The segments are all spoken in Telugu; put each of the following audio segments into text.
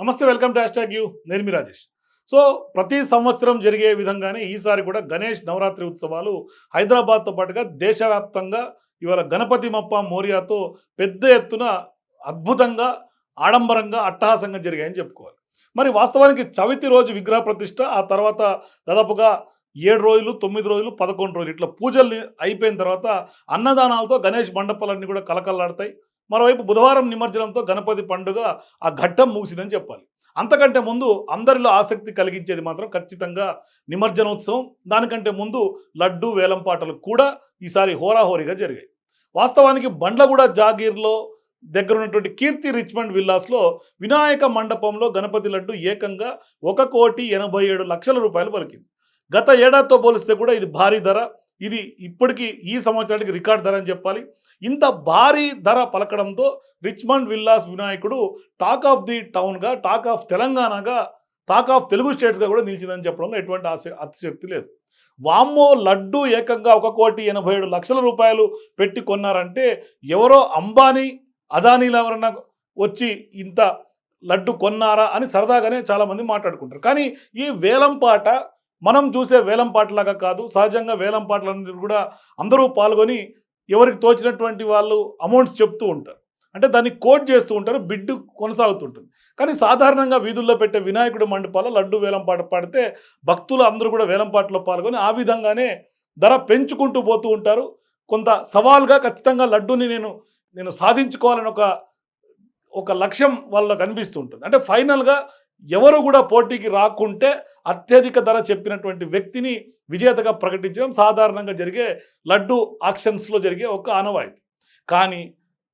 నమస్తే వెల్కమ్ టు హ్యాష్ యూ. నేను మీ రాజేష్. సో ప్రతి సంవత్సరం జరిగే విధంగానే ఈసారి కూడా గణేష్ నవరాత్రి ఉత్సవాలు హైదరాబాద్తో పాటుగా దేశవ్యాప్తంగా ఇవాళ గణపతి మప్ప మోరియాతో పెద్ద ఎత్తున అద్భుతంగా ఆడంబరంగా అట్టహాసంగా జరిగాయని చెప్పుకోవాలి. మరి వాస్తవానికి చవితి రోజు విగ్రహ ప్రతిష్ట ఆ తర్వాత దాదాపుగా ఏడు రోజులు తొమ్మిది రోజులు పదకొండు రోజులు ఇట్లా పూజలు అయిపోయిన తర్వాత అన్నదానాలతో గణేష్ మండపాలన్నీ కూడా కలకల్లాడతాయి మరోవైపు బుధవారం నిమజ్జనంతో గణపతి పండుగ ఆ ఘట్టం ముగిసిందని చెప్పాలి. అంతకంటే ముందు అందరిలో ఆసక్తి కలిగించేది మాత్రం ఖచ్చితంగా నిమజ్జనోత్సవం. దానికంటే ముందు లడ్డు వేలం పాటలు కూడా ఈసారి హోరాహోరీగా జరిగాయి. వాస్తవానికి బండ్లగూడ జాగీర్లో దగ్గర ఉన్నటువంటి కీర్తి రిచ్మండ్ విల్లాస్లో వినాయక మండపంలో గణపతి లడ్డు ఏకంగా ఒక కోటి ఎనభై ఏడు లక్షల రూపాయలు పలికింది. గత ఏడాదితో పోలిస్తే కూడా ఇది భారీ ధర. ఇది ఇప్పటికీ ఈ సంవత్సరానికి రికార్డ్ ధర అని చెప్పాలి. ఇంత భారీ ధర పలకడంతో రిచ్మండ్ విల్లాస్ వినాయకుడు టాక్ ఆఫ్ ది టౌన్గా టాక్ ఆఫ్ తెలంగాణగా టాక్ ఆఫ్ తెలుగు స్టేట్స్గా కూడా నిలిచిందని చెప్పడంలో ఎటువంటి ఆశ అతిశక్తి లేదు. వామ్మో లడ్డు ఏకంగా ఒక కోటి ఎనభై ఏడు లక్షల రూపాయలు పెట్టి కొన్నారంటే ఎవరో అంబానీ అదానీలు ఎవరన్నా వచ్చి ఇంత లడ్డు కొన్నారా అని సరదాగానే చాలామంది మాట్లాడుకుంటారు. కానీ ఈ వేలంపాట మనం చూసే వేలం పాటలాగా కాదు సహజంగా వేలం పాటలన్నీ కూడా అందరూ పాల్గొని ఎవరికి తోచినటువంటి వాళ్ళు అమౌంట్స్ చెప్తూ ఉంటారు. అంటే దాన్ని కోట్ చేస్తూ ఉంటారు బిడ్డు కొనసాగుతుంటుంది. కానీ సాధారణంగా వీధుల్లో పెట్టే వినాయకుడు మండపాల లడ్డు వేలం పాట పాడితే భక్తులు అందరూ కూడా వేలం పాటలో పాల్గొని ఆ విధంగానే ధర పెంచుకుంటూ పోతూ ఉంటారు. కొంత సవాల్గా ఖచ్చితంగా లడ్డూని నేను నేను సాధించుకోవాలని ఒక ఒక లక్ష్యం వాళ్ళలో కనిపిస్తూ ఉంటుంది. అంటే ఫైనల్గా ఎవరు కూడా పోటీకి రాకుంటే అత్యధిక ధర చెప్పినటువంటి వ్యక్తిని విజేతగా ప్రకటించడం సాధారణంగా జరిగే లడ్డు ఆక్షన్స్లో జరిగే ఒక ఆనవాయితీ. కానీ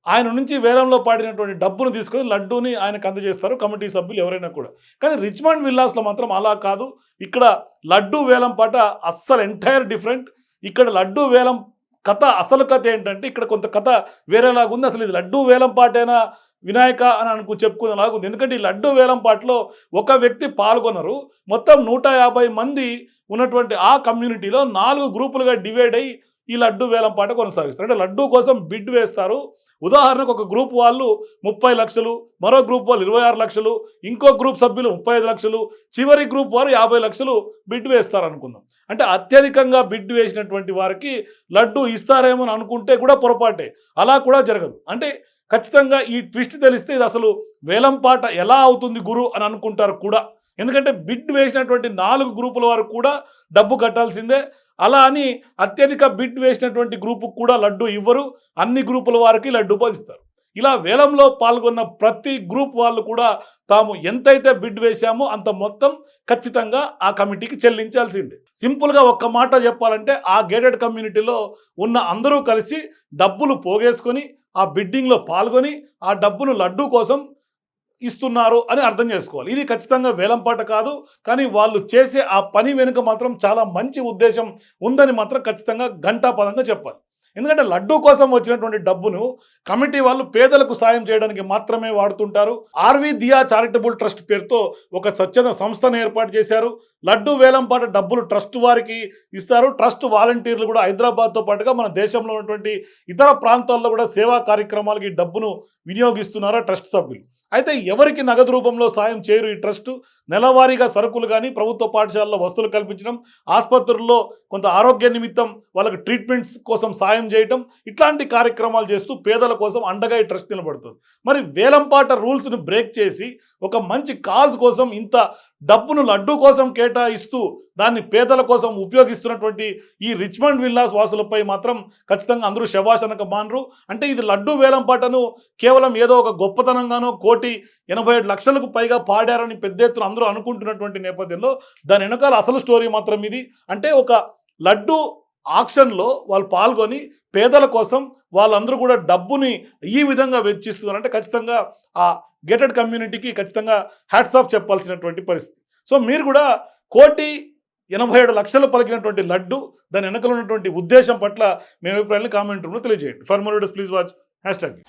ఆయన నుంచి వేలంలో పాడినటువంటి డబ్బును తీసుకొని లడ్డూని ఆయనకు అందజేస్తారు కమిటీ సభ్యులు ఎవరైనా కూడా. కానీ రిచ్మండ్ విల్లాస్లో మాత్రం అలా కాదు. ఇక్కడ లడ్డు వేలం పాట అస్సలు ఎంటైర్ డిఫరెంట్. ఇక్కడ లడ్డు వేలం కథ అసలు కథ ఏంటంటే ఇక్కడ కొంత కథ వేరేలాగా ఉంది అసలు ఇది లడ్డు వేలం పాటైనా వినాయక అని అనుకు చెప్పుకునేలాగా ఉంది ఎందుకంటే ఈ లడ్డు వేలం పాటలో ఒక వ్యక్తి పాల్గొనరు. మొత్తం నూట యాభై మంది ఉన్నటువంటి ఆ కమ్యూనిటీలో నాలుగు గ్రూపులుగా డివైడ్ అయ్యి ఈ లడ్డు వేలం పాట కొనసాగిస్తారు. అంటే లడ్డు కోసం బిడ్ వేస్తారు. ఉదాహరణకు ఒక గ్రూప్ వాళ్ళు ముప్పై లక్షలు మరో గ్రూప్ వాళ్ళు ఇరవై ఆరు లక్షలు ఇంకో గ్రూప్ సభ్యులు ముప్పై ఐదు లక్షలు చివరి గ్రూప్ వారు యాభై లక్షలు బిడ్ వేస్తారు అనుకుందాం. అంటే అత్యధికంగా బిడ్ వేసినటువంటి వారికి లడ్డు ఇస్తారేమో అని అనుకుంటే కూడా పొరపాటే. అలా కూడా జరగదు. అంటే ఖచ్చితంగా ఈ ట్విస్ట్ తెలిస్తే ఇది అసలు వేలం పాట ఎలా అవుతుంది గురు అని అనుకుంటారు కూడా. ఎందుకంటే బిడ్ వేసినటువంటి నాలుగు గ్రూపుల వారు కూడా డబ్బు కట్టాల్సిందే. అలా అని అత్యధిక బిడ్ వేసినటువంటి గ్రూపుకు కూడా లడ్డు ఇవ్వరు. అన్ని గ్రూపుల వారికి లడ్డు పోదిస్తారు ఇలా వేలంలో పాల్గొన్న ప్రతి గ్రూప్ వాళ్ళు కూడా తాము ఎంతైతే బిడ్ వేశామో అంత మొత్తం ఖచ్చితంగా ఆ కమిటీకి చెల్లించాల్సిందే. సింపుల్గా ఒక్క మాట చెప్పాలంటే ఆ గేటెడ్ కమ్యూనిటీలో ఉన్న అందరూ కలిసి డబ్బులు పోగేసుకొని ఆ బిడ్డింగ్లో పాల్గొని ఆ డబ్బును లడ్డు కోసం ఇస్తున్నారు అని అర్థం చేసుకోవాలి. ఇది ఖచ్చితంగా వేలంపాట కాదు కానీ వాళ్ళు చేసే ఆ పని వెనుక మాత్రం చాలా మంచి ఉద్దేశం ఉందని మాత్రం ఖచ్చితంగా ఘంటాపదంగా చెప్పాలి. ఎందుకంటే లడ్డూ కోసం వచ్చినటువంటి డబ్బును కమిటీ వాళ్ళు పేదలకు సాయం చేయడానికి మాత్రమే వాడుతుంటారు. ఆర్వి దియా చారిటబుల్ ట్రస్ట్ పేరుతో ఒక స్వచ్ఛంద సంస్థను ఏర్పాటు చేశారు. లడ్డూ వేలంపాట డబ్బులు ట్రస్ట్ వారికి ఇస్తారు. ట్రస్ట్ వాలంటీర్లు కూడా హైదరాబాద్తో పాటుగా మన దేశంలో ఉన్నటువంటి ఇతర ప్రాంతాల్లో కూడా సేవా కార్యక్రమాలకి డబ్బును వినియోగిస్తున్నారు ట్రస్ట్ సభ్యులు. అయితే ఎవరికి నగదు రూపంలో సాయం చేయరు ఈ ట్రస్ట్? నెలవారీగా సరుకులు కానీ ప్రభుత్వ పాఠశాలలో వస్తువులు కల్పించడం ఆసుపత్రుల్లో కొంత ఆరోగ్య నిమిత్తం వాళ్ళకి ట్రీట్మెంట్స్ కోసం సాయం చేయటం ఇట్లాంటి కార్యక్రమాలు చేస్తూ పేదల కోసం అండగా ఈ ట్రస్ట్ నిలబడుతుంది. మరి వేలంపాట రూల్స్ను బ్రేక్ చేసి ఒక మంచి కాజ్ కోసం ఇంత డబ్బును లడ్డు కోసం కేటాయిస్తూ దాన్ని పేదల కోసం ఉపయోగిస్తున్నటువంటి ఈ రిచ్మండ్ విల్లాస్ వాసులపై మాత్రం ఖచ్చితంగా అందరూ శభాషనక మానరు అంటే ఇది లడ్డు వేలంపాటను కేవలం ఏదో ఒక గొప్పతనంగానో కోటి ఎనభై ఏడు లక్షలకు పైగా పాడారని పెద్ద ఎత్తున అందరూ అనుకుంటున్నటువంటి నేపథ్యంలో దాని వెనకాల అసలు స్టోరీ మాత్రం ఇది. అంటే ఒక లడ్డు ఆక్షన్లో వాళ్ళు పాల్గొని పేదల కోసం వాళ్ళందరూ కూడా డబ్బుని ఈ విధంగా వెచ్చిస్తున్నారు అంటే ఖచ్చితంగా ఆ గేటెడ్ కమ్యూనిటీకి ఖచ్చితంగా హ్యాట్స్ ఆఫ్ చెప్పాల్సినటువంటి పరిస్థితి. సో మీరు కూడా కోటి ఎనభై ఏడు లక్షలు పలికినటువంటి లడ్డు దాని వెనకలు ఉన్నటువంటి ఉద్దేశం పట్ల మీ అభిప్రాయాన్ని కామెంట్ రూమ్లో తెలియజేయండి. For more please watch hashtag